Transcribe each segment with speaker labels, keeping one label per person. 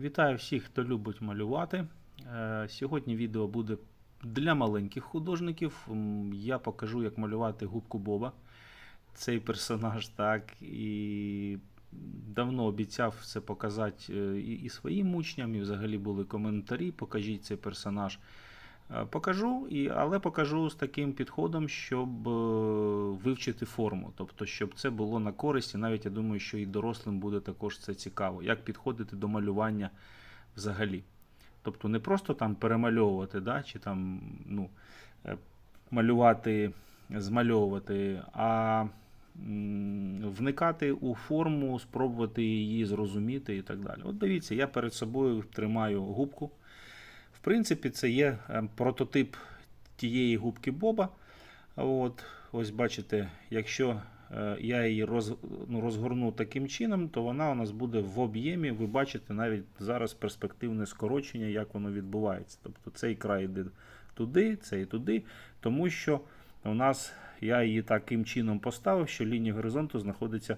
Speaker 1: Вітаю всіх, хто любить малювати. Е, Сьогодні відео буде для маленьких художників. Я покажу, як малювати губку Боба. Цей персонаж так і давно обіцяв це показати е, і, і своїм учням, і взагалі були коментарі. Покажіть цей персонаж. Е, Покажу, але покажу з таким підходом, щоб е, вивчити форму. Тобто, щоб це було на користь, і навіть я думаю, що і дорослим буде також це цікаво, як підходити до малювання взагалі. Тобто не просто там перемальовувати, да, чи там ну, е, малювати, змальовувати, а вникати у форму, спробувати її зрозуміти і так далі. От дивіться, я перед собою тримаю губку. В принципі, це є е, прототип тієї губки Боба. От, ось бачите, якщо е, я її роз, ну, розгорну таким чином, то вона у нас буде в об'ємі. Ви бачите навіть зараз перспективне скорочення, як воно відбувається. Тобто цей край йде туди, цей туди, тому що у нас я її таким чином поставив, що лінія горизонту знаходиться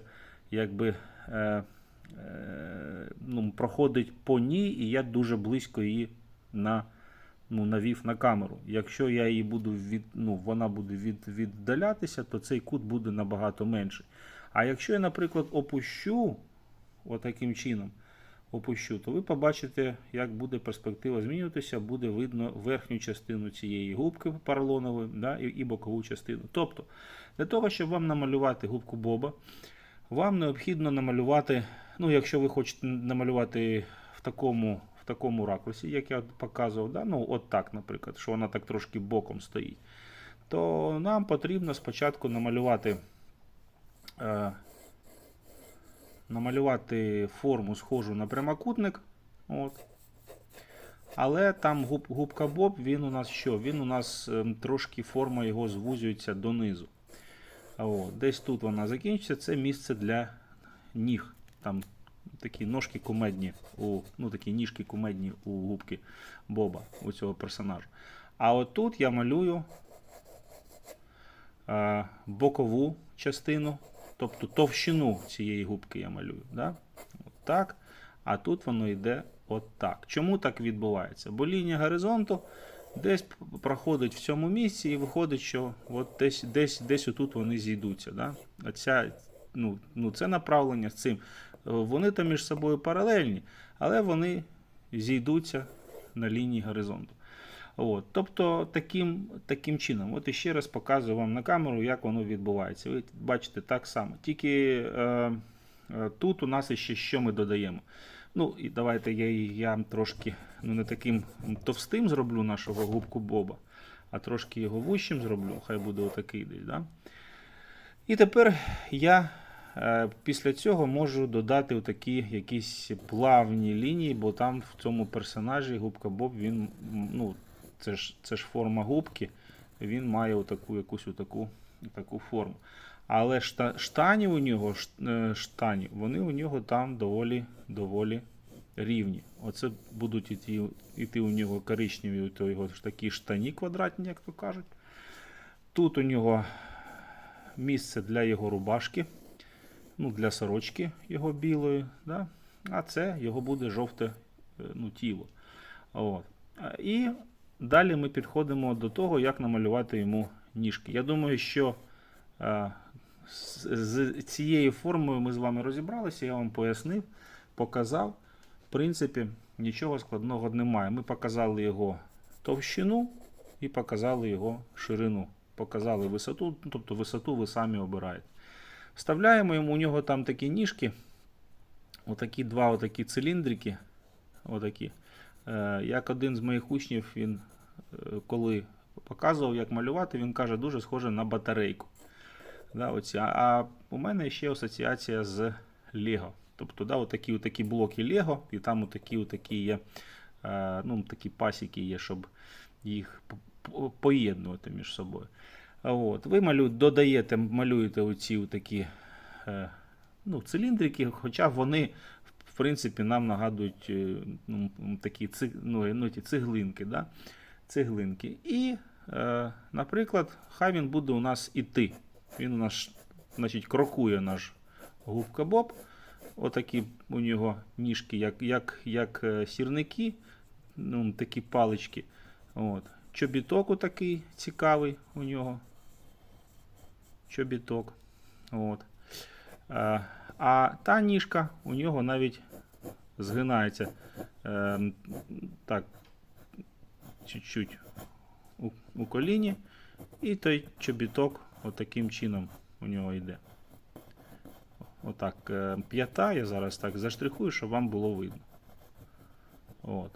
Speaker 1: якби. Е, е, ну, проходить по ній, і я дуже близько її на, ну, навів на камеру. Якщо я її буду від, ну, вона буде від, віддалятися, то цей кут буде набагато менший. А якщо я, наприклад, опущу отаким чином, опущу, то ви побачите, як буде перспектива змінюватися, буде видно верхню частину цієї губки поролонової да, і, і бокову частину. Тобто, для того, щоб вам намалювати губку Боба, вам необхідно намалювати, ну, якщо ви хочете намалювати в такому, в такому ракурсі, як я показував, да? ну, от так, наприклад, що вона так трошки боком стоїть, то нам потрібно спочатку намалювати, е, намалювати форму схожу на прямокутник. От. Але там губ, губка Боб, він у нас що? Він у нас ем, трошки форма його звузюється донизу. От, десь тут вона закінчиться. Це місце для ніг. Там такі ножки кумедні, у, ну такі ніжки кумедні у губки Боба, у цього персонажа. А от тут я малюю а, бокову частину, тобто товщину цієї губки я малюю. Да? От так. А тут воно йде от так. Чому так відбувається? Бо лінія горизонту десь проходить в цьому місці і виходить, що от десь, десь, десь отут вони зійдуться. Да? Оця, ну, ну, це направлення з цим. Вони там між собою паралельні, але вони зійдуться на лінії горизонту. От, тобто таким, таким чином, от іще раз показую вам на камеру, як воно відбувається. Ви бачите так само. Тільки е, е, тут у нас ще що ми додаємо. Ну, і давайте я, я трошки ну, не таким товстим зроблю нашого губку Боба, а трошки його вущим зроблю. Хай буде отакий десь. Да? І тепер я після цього можу додати отакі якісь плавні лінії, бо там в цьому персонажі губка Боб, він, ну, це ж, це ж форма губки, він має отаку якусь отаку, таку форму. Але шта- штані у нього, е, штані, вони у нього там доволі, доволі рівні. Оце будуть іти, іти у нього коричневі, то його такі штані квадратні, як то кажуть. Тут у нього місце для його рубашки, ну, для сорочки його білої. Да? А це його буде жовте е, ну, тіло. От. І далі ми підходимо до того, як намалювати йому ніжки. Я думаю, що е, з, цією формою ми з вами розібралися, я вам пояснив, показав. В принципі, нічого складного немає. Ми показали його товщину і показали його ширину. Показали висоту, ну, тобто висоту ви самі обираєте. Вставляємо йому у нього там такі ніжки, отакі два отакі циліндрики. Отакі. Е, як один з моїх учнів, він е, коли показував, як малювати, він каже, дуже схоже на батарейку. Да, оці. А, у мене ще асоціація з Лего. Тобто, да, отакі, отакі блоки Лего, і там отакі, отакі є, е, ну, такі пасіки є, щоб їх поєднувати між собою. От, ви малю, додаєте, малюєте оці такі е, ну, циліндрики, хоча вони, в принципі, нам нагадують е, ну, такі ну, ну, ті цеглинки. Да? цеглинки. І, е, наприклад, хай він буде у нас іти. Він у нас значить, крокує наш губка Боб. отакі у нього ніжки, як, як, як е, сірники, ну, такі палички. От. Чобіток отакий цікавий у нього. Чобіток. От. Е, А та ніжка у нього навіть згинається е, так, чуть-чуть у, коліні. І той чобіток отаким чином у нього йде. Отак, е, п'ята, я зараз так заштрихую, щоб вам було видно. От.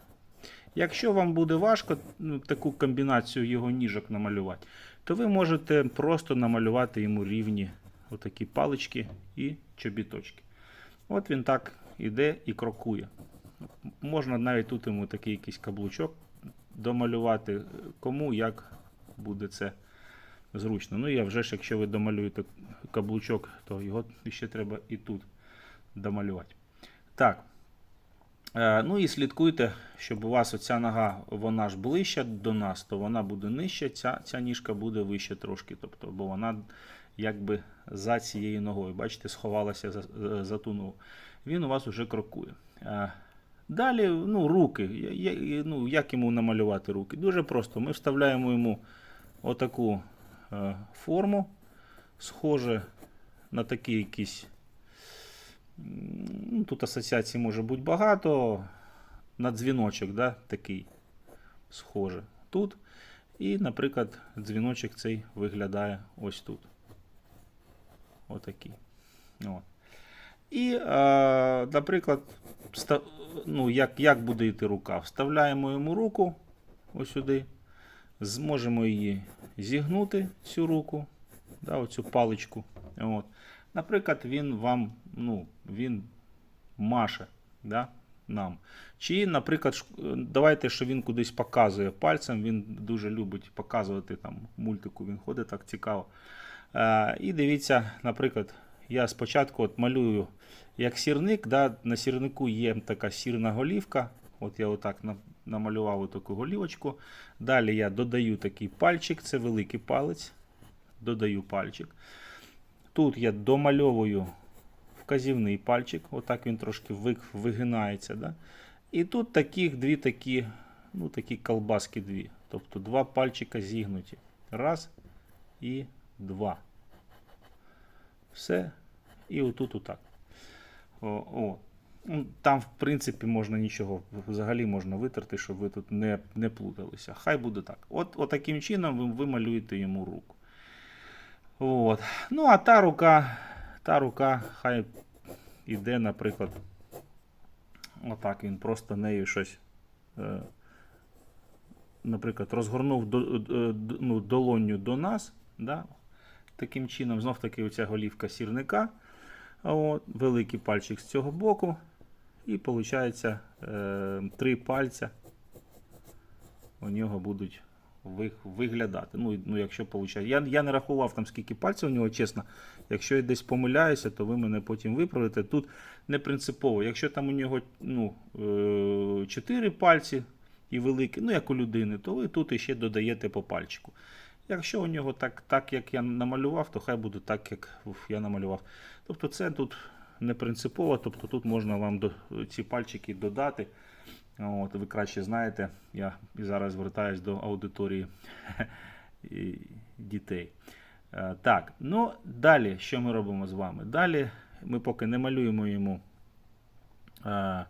Speaker 1: Якщо вам буде важко ну, таку комбінацію його ніжок намалювати, то ви можете просто намалювати йому рівні отакі палички і чобіточки. От він так іде і крокує. Можна навіть тут йому такий якийсь каблучок домалювати, кому як буде це зручно. Ну і вже ж, якщо ви домалюєте каблучок, то його ще треба і тут домалювати. Так. Е, Ну і слідкуйте, щоб у вас оця нога, вона ж ближча до нас, то вона буде нижча, ця, ця ніжка буде вище трошки. Тобто, бо вона якби за цією ногою, бачите, сховалася за, за ту ногу. Він у вас вже крокує. Е, Далі, ну, руки. Я- я- Ну, як йому намалювати руки? Дуже просто. Ми вставляємо йому отаку е, форму, схоже на такий якийсь. Ну, тут асоціацій може бути багато. На дзвіночок, да, такий схоже тут. І, наприклад, дзвіночок цей виглядає ось тут. Отакий. От. І, е, наприклад, ста- ну, як, як буде йти рука? Вставляємо йому руку ось сюди. Зможемо її зігнути, цю руку, да, оцю паличку. От. Наприклад, він вам, ну, він маше да, нам. Чи, наприклад, давайте, що він кудись показує пальцем, він дуже любить показувати там мультику, він ходить так цікаво. Е, і дивіться, наприклад, я спочатку от малюю як сірник, да, на сірнику є така сірна голівка. От я отак намалював таку голівочку. Далі я додаю такий пальчик, це великий палець. Додаю пальчик. Тут я домальовую вказівний пальчик, отак він трошки вигинається. Да? І тут таких дві такі, ну, такі колбаски дві. Тобто два пальчика зігнуті. Раз і два. Все. І отут отак. О, о. Ну, Там, в принципі, можна нічого, взагалі можна витерти, щоб ви тут не, не плуталися. Хай буде так. От, от таким чином ви, ви малюєте йому руку. От. Ну, а та рука, та рука, хай іде, наприклад, отак він просто нею щось, е, наприклад, розгорнув е, ну, долонню до нас. Да? Таким чином, знов таки оця голівка сірника. От, великий пальчик з цього боку. І виходить е, три пальця у нього будуть виглядати. Ну, ну якщо виходить. Я, я не рахував там скільки пальців у нього, чесно. Якщо я десь помиляюся, то ви мене потім виправите. Тут не принципово. Якщо там у нього ну, е, 4 пальці і великі, ну як у людини, то ви тут іще додаєте по пальчику. Якщо у нього так, так як я намалював, то хай буде так, як я намалював. Тобто це тут не принципово, тобто тут можна вам до, ці пальчики додати. От, ви краще знаєте, я зараз звертаюсь до аудиторії дітей. Е, Так, ну далі, що ми робимо з вами? Далі ми поки не малюємо йому е, е,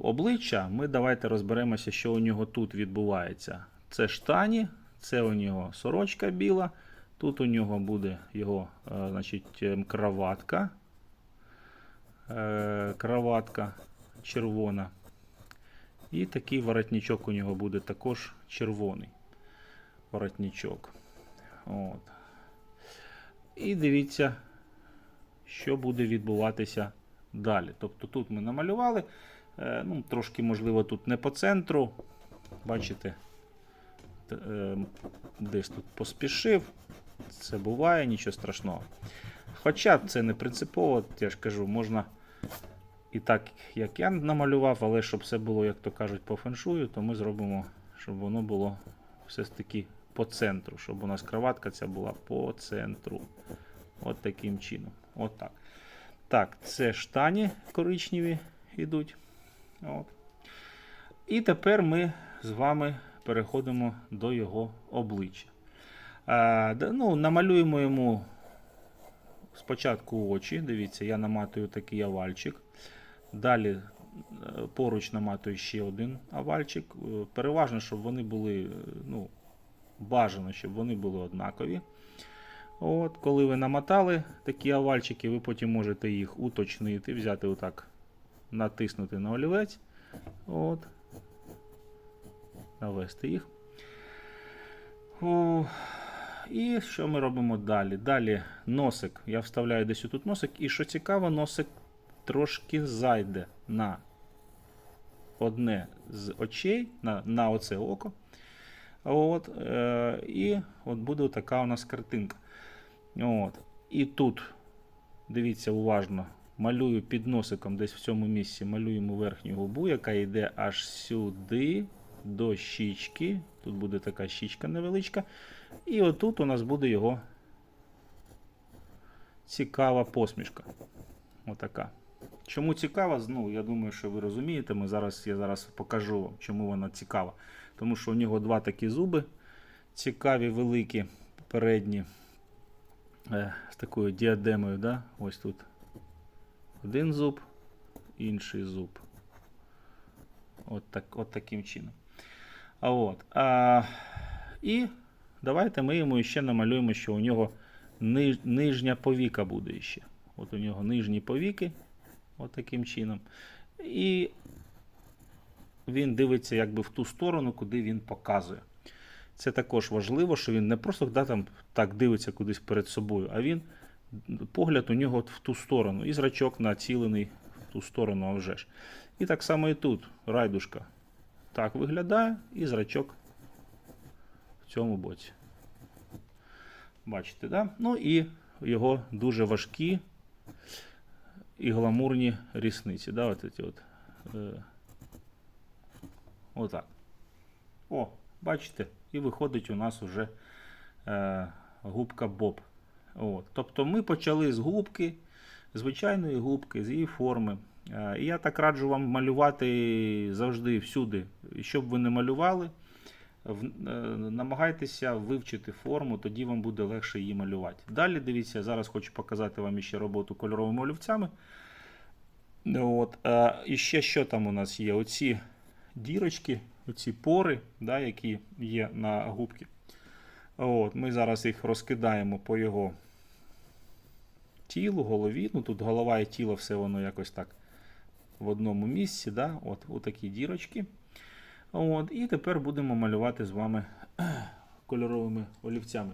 Speaker 1: обличчя, ми давайте розберемося, що у нього тут відбувається. Це штані, це у нього сорочка біла, тут у нього буде його значить, ем, краватка. Е, Краватка червона. І такий воротничок у нього буде також червоний воротничок. От. І дивіться, що буде відбуватися далі. Тобто тут ми намалювали. е, Ну, трошки, можливо, тут не по центру. Бачите, е, десь тут поспішив. Це буває, нічого страшного. Хоча це не принципово, я ж кажу, можна і так, як я намалював, але щоб все було, як то кажуть, по феншую, то ми зробимо, щоб воно було все ж таки по центру, щоб у нас кроватка ця була по центру. От таким чином. От так. Так, це штані коричневі йдуть. От. І тепер ми з вами переходимо до його обличчя. Да, ну, намалюємо йому спочатку очі. Дивіться, я наматую такий овальчик. Далі е, поруч наматую ще один овальчик. Е, Переважно, щоб вони були, е, ну, бажано, щоб вони були однакові. От, коли ви намотали такі овальчики, ви потім можете їх уточнити, взяти отак, натиснути на олівець. От, навести їх. О, і що ми робимо далі? Далі носик. Я вставляю десь тут носик. І що цікаво, носик трошки зайде на одне з очей, на, на оце око. От, е, і от буде така у нас картинка. От. І тут, дивіться уважно, малюю під носиком, десь в цьому місці малюємо верхню губу, яка йде аж сюди, до щічки. Тут буде така щічка невеличка. І отут у нас буде його цікава посмішка. Отака. Чому цікава? Ну, я думаю, що ви розумієте. Ми зараз, я зараз покажу вам, чому вона цікава. Тому що у нього два такі зуби цікаві, великі, передні, е, з такою діадемою. Да? Ось тут один зуб, інший зуб. От, так, от таким чином. А от, а, і давайте ми йому ще намалюємо, що у нього ниж, нижня повіка буде ще. От у нього нижні повіки. От таким чином. І він дивиться якби в ту сторону, куди він показує. Це також важливо, що він не просто да, там, так дивиться кудись перед собою, а він погляд у нього от в ту сторону. І зрачок націлений в ту сторону, а вже ж. І так само і тут райдушка так виглядає, і зрачок в цьому боці. Бачите, да? Ну і його дуже важкі і гламурні рісниці. Да, от ці от, е, отак. О, бачите, і виходить у нас уже е, губка Боб. От. Тобто ми почали з губки, звичайної губки, з її форми. Е, я так раджу вам малювати завжди всюди. Щоб ви не малювали, намагайтеся вивчити форму, тоді вам буде легше її малювати. Далі дивіться, зараз хочу показати вам ще роботу кольоровими олівцями. От, е, і ще що там у нас є? Оці дірочки, оці пори, да, які є на губці. От, ми зараз їх розкидаємо по його тілу, голові. Ну, тут голова і тіло, все воно якось так в одному місці. Да? От, отакі дірочки. От, і тепер будемо малювати з вами кольоровими олівцями.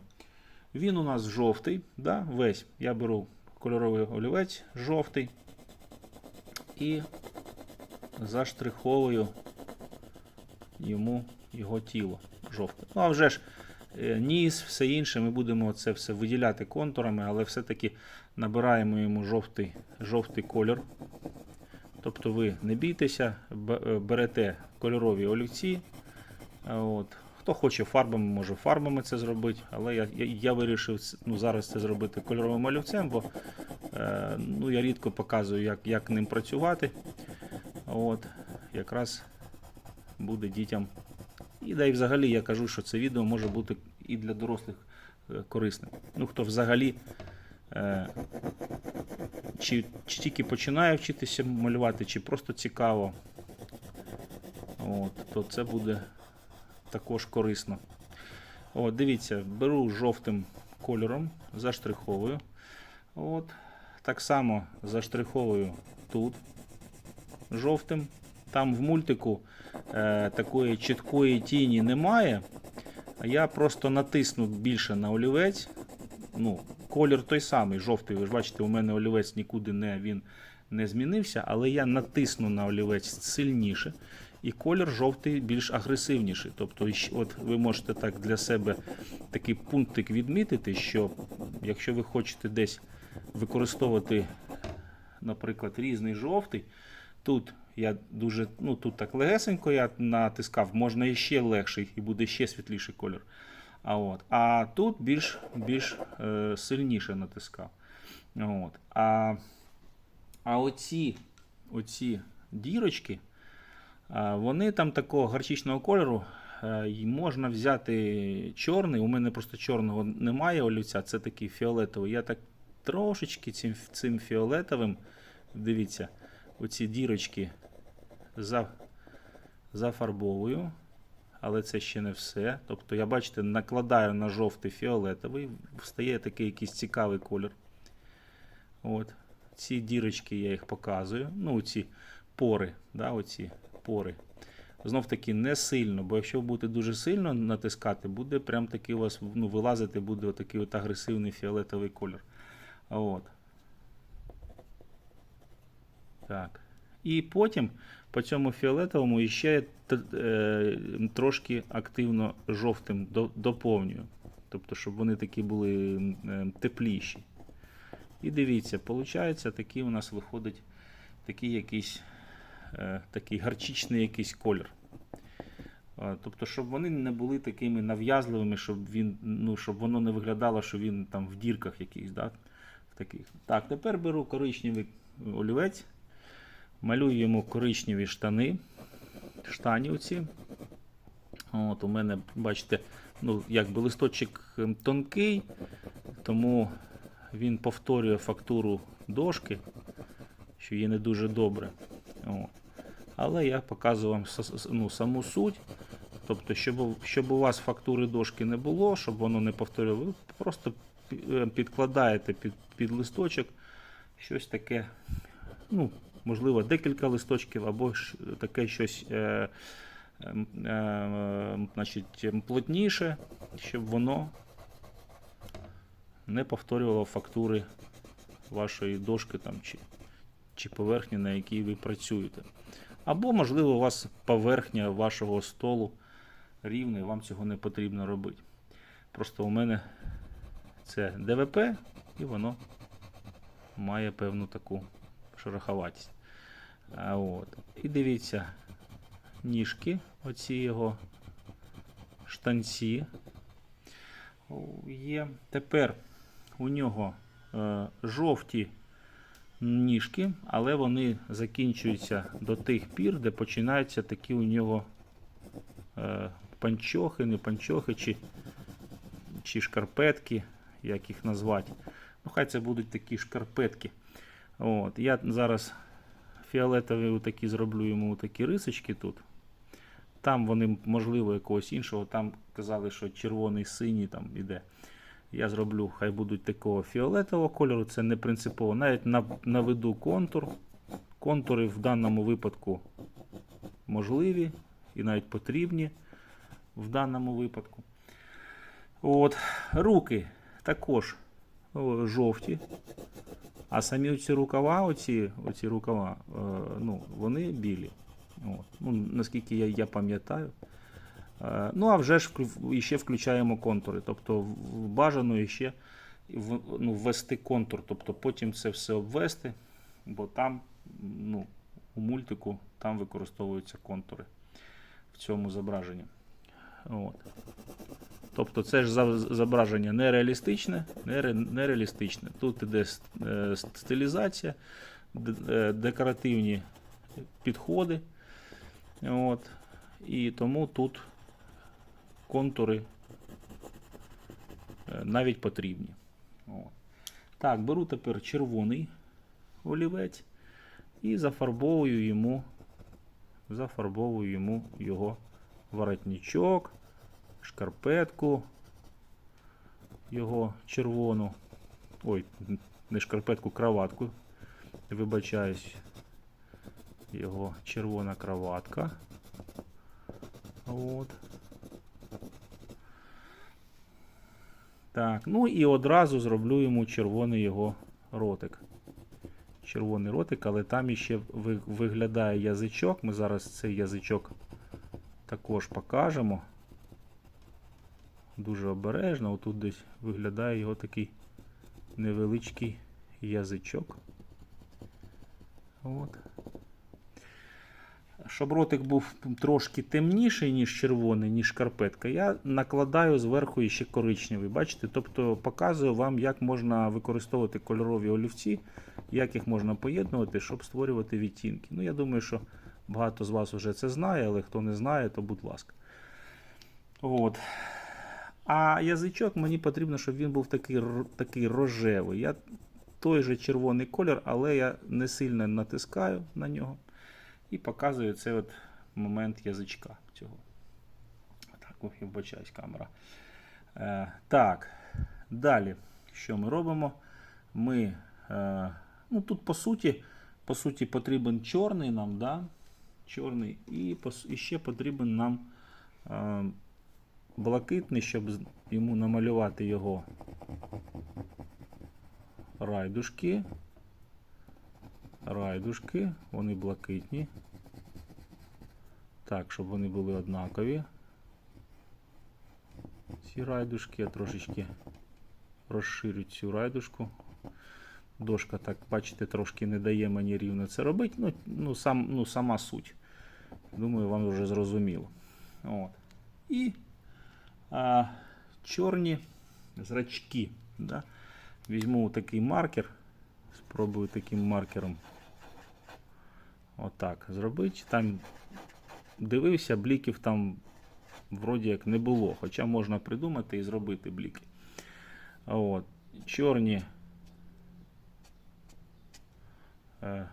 Speaker 1: Він у нас жовтий, да? весь. Я беру кольоровий олівець жовтий і заштриховую йому його тіло жовте. Ну, а вже ж е, ніс, все інше, ми будемо це все виділяти контурами, але все-таки набираємо йому жовтий, жовтий кольор. Тобто ви не бійтеся, е, берете кольорові олівці. От. Хто хоче фарбами, може фарбами це зробити, але я, я, я вирішив ну, зараз це зробити кольоровим олівцем, бо е, ну, я рідко показую, як, як ним працювати. От, якраз буде дітям. І да і взагалі я кажу, що це відео може бути і для дорослих е, корисним. Ну, хто взагалі е, чи, чи тільки починає вчитися малювати, чи просто цікаво, от, то це буде також корисно. От, дивіться, беру жовтим кольором, заштриховую. От, так само заштриховую тут жовтим. Там в мультику е, такої чіткої тіні немає. Я просто натисну більше на олівець. Ну, колір той самий, жовтий. Ви ж бачите, у мене олівець нікуди не, він не змінився, але я натисну на олівець сильніше. І колір жовтий більш агресивніший. Тобто, от ви можете так для себе такий пунктик відмітити, що якщо ви хочете десь використовувати, наприклад, різний жовтий, тут я дуже, ну тут так легесенько я натискав, можна іще легший і буде ще світліший колір. А, от. а тут більш, більш е, сильніше натискав. От. А А оці, оці дірочки, вони там такого гарчичного кольору. е, можна взяти чорний. У мене просто чорного немає олівця, це такий фіолетовий. Я так трошечки цим, цим фіолетовим, дивіться, оці дірочки за, зафарбовую. Але це ще не все. Тобто, я бачите, накладаю на жовтий фіолетовий, стає такий якийсь цікавий колір. От. Ці дірочки я їх показую. Ну, ці пори, да, оці пори. Знов таки не сильно, бо якщо ви будете дуже сильно натискати, буде прям таки у вас ну, вилазити буде отакий от агресивний фіолетовий колір. От. Так. І потім по цьому фіолетовому іще е, трошки активно жовтим доповнюю. Тобто, щоб вони такі були е, тепліші. І дивіться, виходить, такий у нас виходить такий якийсь такий гарчичний якийсь колір. Е, Тобто, щоб вони не були такими нав'язливими, щоб він, ну, щоб воно не виглядало, що він там в дірках якихось. Да? Таких. Так, тепер беру коричневий олівець, малюю йому коричневі штани, штані оці. От, у мене, бачите, ну, якби листочок ем, тонкий, тому він повторює фактуру дошки, що є не дуже добре. От. Але я показую вам ну, саму суть. Тобто, щоб, щоб у вас фактури дошки не було, щоб воно не повторювало, ви просто е, підкладаєте під, під листочок щось таке, ну, можливо, декілька листочків, або таке щось е, ем, е, е, значить, ем, плотніше, щоб воно не повторювало фактури вашої дошки там, чи, чи поверхні, на якій ви працюєте. Або, можливо, у вас поверхня вашого столу рівна, і вам цього не потрібно робити. Просто у мене це ДВП, і воно має певну таку шероховатість. От. І дивіться, ніжки, оці його штанці. Є. Тепер у нього е, жовті ніжки, але вони закінчуються до тих пір, де починаються такі у нього е, панчохи, не панчохи, чи, чи шкарпетки, як їх назвати. Ну, хай це будуть такі шкарпетки. От. Я зараз фіолетові такі зроблю йому такі рисочки тут. Там вони, можливо, якогось іншого. Там казали, що червоний, синій там іде. Я зроблю, хай будуть такого фіолетового кольору, це не принципово. Навіть наведу контур. Контури в даному випадку можливі і навіть потрібні в даному випадку. От, руки також жовті. А самі ці рукава, оці, оці рукава, е, ну, вони білі. От. Ну, наскільки я, я пам'ятаю. Е, Ну, а вже ж іще включаємо контури. Тобто бажано іще в- ну, ввести контур, тобто потім це все обвести, бо там ну, у мультику там використовуються контури в цьому зображенні. От. Тобто це ж зображення нереалістичне, нере- нереалістичне. Тут іде е, стилізація, е, декоративні підходи. От. І тому тут контури е, навіть потрібні. От. Так, беру тепер червоний олівець і зафарбовую йому, зафарбовую йому його воротничок, шкарпетку його червону. Ой, не шкарпетку, краватку. Вибачаюсь. Його червона краватка. От. Так, ну і одразу зроблю йому червоний його ротик. Червоний ротик, але там іще виглядає язичок. Ми зараз цей язичок також покажемо. Дуже обережно. Отут десь виглядає його такий невеличкий язичок. От. Щоб ротик був трошки темніший, ніж червоний, ніж шкарпетка, я накладаю зверху ще коричневий. Бачите? Тобто показую вам, як можна використовувати кольорові олівці як їх можна поєднувати, щоб створювати відтінки. Ну, я думаю, що багато з вас вже це знає, але хто не знає, то будь ласка. От. А язичок мені потрібно, щоб він був такий, такий рожевий. Я той же червоний колір, але я не сильно натискаю на нього і показую цей от момент язичка цього. Так, вбачаюсь камера. Е, так, далі, що ми робимо? Ми, е, ну тут по суті, по суті потрібен чорний нам, да? чорний, і, і ще потрібен нам е, блакитний, щоб йому намалювати його райдушки. Райдушки, вони блакитні. Так, щоб вони були однакові. Ці райдушки я трошечки розширю цю райдушку. Дошка, так, бачите, трошки не дає мені рівно це робити. Ну, ну, сам, ну сама суть. Думаю, вам вже зрозуміло. От. І а, чорні зрачки. Да? Візьму такий маркер. Спробую таким маркером отак зробити. Там дивився, бліків там вроді як не було. Хоча можна придумати і зробити бліки. От. Чорні е,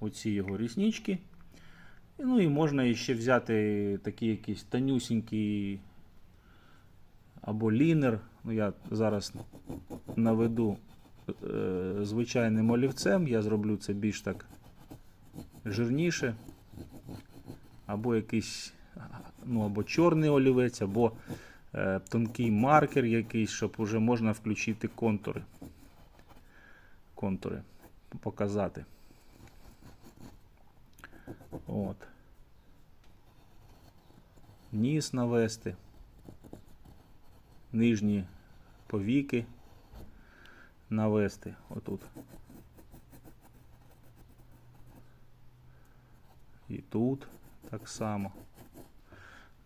Speaker 1: оці його ріснички. І, Ну і можна ще взяти такий якийсь тонюсінький або лінер. Ну, я зараз наведу е, звичайним олівцем. Я зроблю це більш так жирніше. Або якийсь ну, або чорний олівець, або е, тонкий маркер якийсь, щоб вже можна включити контури. Контури показати. От. Ніс навести. Нижні повіки навести отут. І тут так само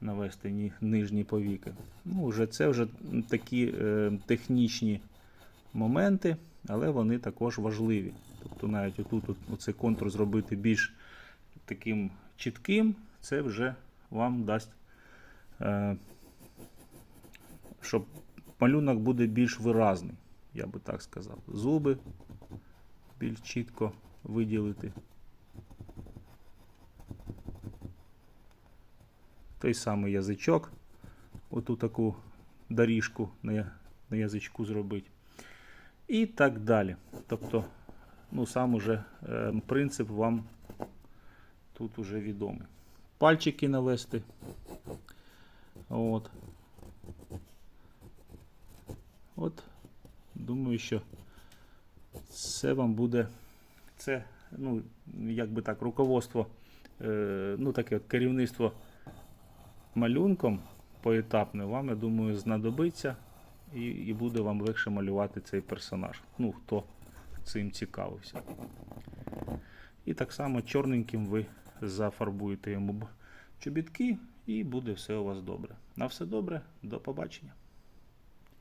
Speaker 1: навести ні- нижні повіки. Ну, вже це вже такі е, технічні моменти, але вони також важливі. Тобто навіть отут от, оцей контур зробити більш таким чітким, це вже вам дасть, е, щоб малюнок буде більш виразний, я би так сказав. Зуби більш чітко виділити. Той самий язичок, оту таку доріжку на, на язичку зробити. І так далі. Тобто, ну, сам уже е, принцип вам тут уже відомий. Пальчики навести. От. От. Думаю, що це вам буде. Це, ну, як би так, руководство, е, ну, таке от керівництво малюнком поетапним вам, я думаю, знадобиться і, і буде вам легше малювати цей персонаж. Ну, хто цим цікавився. І так само чорненьким ви зафарбуєте йому чобітки, і буде все у вас добре. На все добре, до побачення.